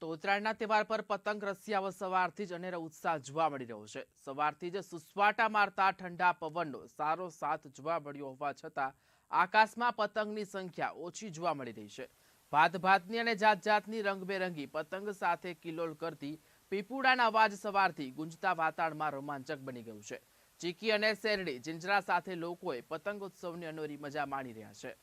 તો ઉત્તરાયણના તહેવાર પર પતંગ, રસિયાઓ સવારથી જ અનેરો ઉત્સાહ જોવા મળી રહ્યો છે. સવારથી જ સુસવાટા મારતા ઠંડા પવનનો સારો સાથ જોવા મળ્યો હોવા છતાં આકાશમાં પતંગની સંખ્યા ઓછી જોવા મળી રહી છે. ભાત ભાતની અને જાત જાતની રંગબેરંગી પતંગ સાથે કિલોલ કરતી પીપુડાના અવાજ સવારથી ગુંજતા વાતાવરણમાં રોમાંચક બની ગયું છે. ચીકી અને શેરડી, જિંજરા સાથે લોકોએ પતંગ ઉત્સવની અનોરી મજા માણી રહ્યા છે.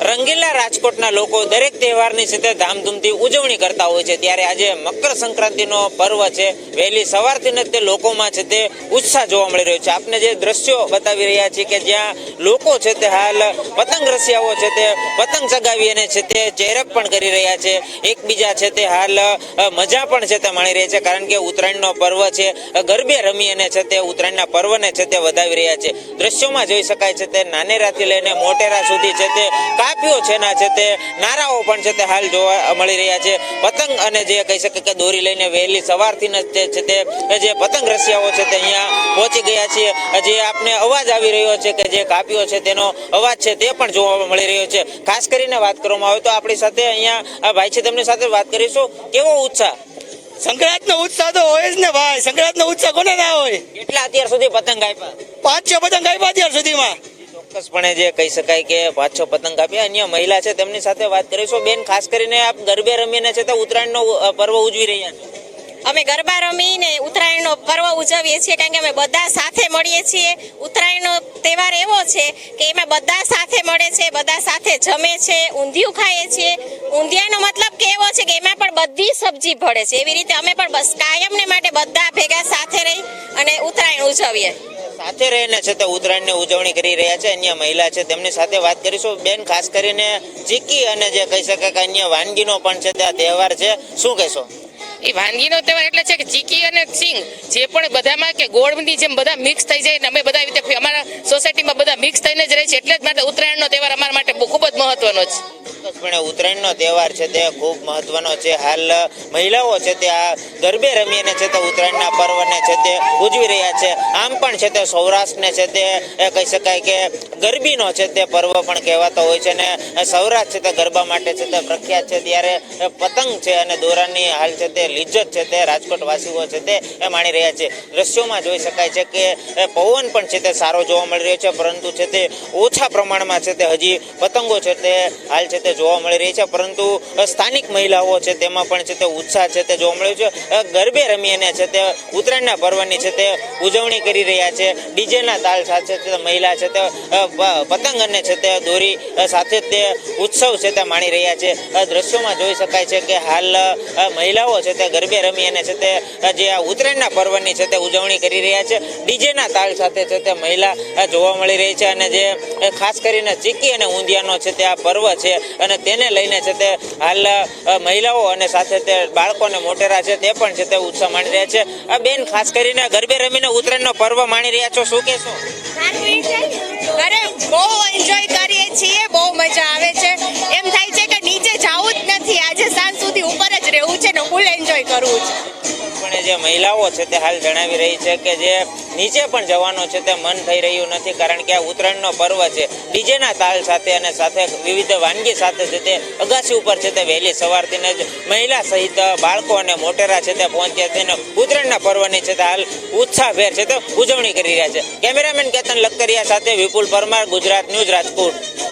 રંગીલા રાજકોટના લોકો દરેક તહેવારની સાથે ધામધૂમથી ઉજવણી કરતા હોય છે ત્યારે આજે મકર સંક્રાંતિનો પર્વ છે વહેલી સવારથી તે લોકોમાં છે તે ઉત્સાહ જોવા મળી રહ્યો છે આપને જે દ્રશ્યો બતાવી રહ્યા છીએ કે જ્યાં લોકો છે તે હાલ પતંગ રસિયાઓ છે તે પતંગ ચગાવી અને છે તે ચેરક પણ કરી રહ્યા છે એકબીજા છે તે હાલ મજા પણ છે તે માણી રહ્યા છે કારણ કે ઉત્તરાયણનો પર્વ છે ગરબે રમી અને છે તે ઉત્તરાયણના પર્વને છે તે વધાવી રહ્યા છે દ્રશ્યોમાં જોઈ શકાય છે તે નાનેરાથી લઈને મોટેરા સુધી છે તે કાપ્યો છે ના છે તે નારાઓ પણ છે તે હાલ જોવા મળી રહ્યા છે. પતંગ અને જે કહી શકે કે દોરી લઈને વહેલી સવારથી જ છે તે જે પતંગ રસિયાઓ છે તે અહીંયા પહોંચી ગયા છે. જે આપને અવાજ આવી રહ્યો છે કે જે કાપ્યો છે તેનો અવાજ છે તે પણ જોવા મળી રહ્યો છે. ખાસ કરીને વાત કરવામાં આવે તો આપણી સાથે અહીંયા ભાઈ છે તેમની સાથે વાત કરીશું. કેવો ઉત્સાહ? સંક્રાંત નો ઉત્સાહ તો હોય જ ને ભાઈ. સંક્રાંત નો ઉત્સાહ કોને ના હોય? કેટલા અત્યાર સુધી પતંગ આપ્યા પાંચ છ પતંગ આપ્યા અત્યાર સુધીમાં. ચોક્કસપણે જે કહી શકાય કે પાંચ છ પતંગ કાપ્યા અન્ય મહિલા છે, તેમની સાથે વાત કરીશું. બેન, ખાસ કરીને આપ ગરબે રમીને છે તો ઉત્તરાયણનો પર્વ ઉજવી રહ્યા છો. અમે ગરબા રમીને ઉત્તરાયણનો પર્વ ઉજવીએ છીએ કારણ કે અમે બધા સાથે મળીએ છીએ. ઉત્તરાયણનો તહેવાર એવો છે કે એમાં બધા સાથે મળે છે, બધા સાથે જમે છે, ઊંધિયું ખાઈએ છીએ. ઊંધિયાનો મતલબ કે એવો છે કે એમાં પણ બધી સબ્જી ભળે છે. એવી રીતે અમે પણ બસ કાયમને માટે બધા ભેગા સાથે રહી અને ઉત્તરાયણ ઉજવીએ. સાથે રહીને છે તે ઉત્તરાયણની ઉજવણી કરી રહ્યા છે. અન્ય મહિલા છે તેમની સાથે વાત કરીશું. બેન, ખાસ કરીને ચીકી અને જે કહી શકાય કે અન્ય વાનગીનો પણ છે તે તહેવાર છે. શું કહેશો? એ વાનગીનો તહેવાર એટલે છે કે ચીકી અને સિંગ જે પણ બધામાં કે ગોળની જેમ બધા મિક્સ થઈ જાય અમે બધા રીતે અમારા સોસાયટીમાં બધા મિક્સ થઈને જ રહે છે. એટલે જ માટે ઉત્તરાયણનો તહેવાર અમારા માટે ખૂબ જ મહત્વનો છે. ચોક્કસપણે ઉત્તરાયણનો તહેવાર છે તે ખૂબ મહત્વનો છે હાલ મહિલાઓ છે તે આ ગરબે રમીને છે તે ઉત્તરાયણના પર્વને છે તે ઉજવી રહ્યા છે આમ પણ છે તે સૌરાષ્ટ્રને છે તે કહી શકાય કે ગરબીનો છે તે પર્વ પણ કહેવાતો હોય છે ને સૌરાષ્ટ્ર છે તે ગરબા માટે છે તે પ્રખ્યાત છે ત્યારે પતંગ છે અને દોરાની હાલ છે તે લિજ્જત છે તે રાજકોટ વાસીઓ છે તે માણી રહ્યા છે દ્રશ્યોમાં જોઈ શકાય છે કે પવન પણ છે તે સારો જોવા મળી રહ્યો છે પરંતુ છે તે ઓછા પ્રમાણમાં છે તે હજી પતંગો છે તે હાલ છે તે જોવા મળી રહી છે પરંતુ સ્થાનિક મહિલાઓ છે તેમાં પણ છે તે ઉત્સાહ છે તે જોવા મળ્યો છે ગરબે રમી અને છે તે ઉત્તરાયણના પર્વની છે તે ઉજવણી કરી રહ્યા છે ડીજેના તાલ સાથે તે મહિલા છે તે પતંગ અને છે તે દોરી સાથે તે ઉત્સવ છે તે માણી રહ્યા છે દ્રશ્યોમાં જોઈ શકાય છે કે હાલ મહિલાઓ છે તે ગરબે રમી અને છે તે જે આ ઉત્તરાયણના પર્વની છે તે ઉજવણી કરી રહ્યા છે ડીજેના તાલ સાથે છે તે મહિલા જોવા મળી રહી છે અને જે ખાસ કરીને ચીકી અને ઊંધિયાનો છે તે આ પર્વ છે તેને લઈને છે તે હાલ મહિલાઓ અને સાથે તે બાળકોને મોટેરા છે તે પણ છે તે ઉત્સાહ માણી રહ્યા છે. આ બેન, ખાસ કરીને ગરબે રમીને ઉત્તરાયણનો પર્વ માણી રહ્યા છો. શું કહેશો? અરે, બહુ એન્જોય કરીએ છીએ. બહુ મજા આવે છે. એમ થાય છે કે નીચે જવું જ નથી. આજે સાંજ સુધી ઉપર જ રહેવું છે ને ફૂલ એન્જોય કરવું છે. જે મહિલાઓ છે તે હાલ જણાવી રહી છે કે જે નીચે પણ જવાનો છે તે મન થઈ રહ્યું નથી, કારણ કે આ ઉત્તરાયણનો પર્વ છે. ડીજેના તાલ સાથે અને સાથે વિવિધ વાનગી સાથે છે તે અગાસી ઉપર છે તે વહેલી સવારથી જ મહિલા સહિત બાળકો અને મોટેરા છે તે પહોંચ્યા છે અને ઉત્તરાયણના પર્વની છે તે હાલ ઉત્સાહભેર છે તે ઉજવણી કરી રહ્યા છે. કેમેરામેન કેતન લખતરિયા સાથે વિપુલ પરમાર, ગુજરાત ન્યૂઝ રાજકોટ.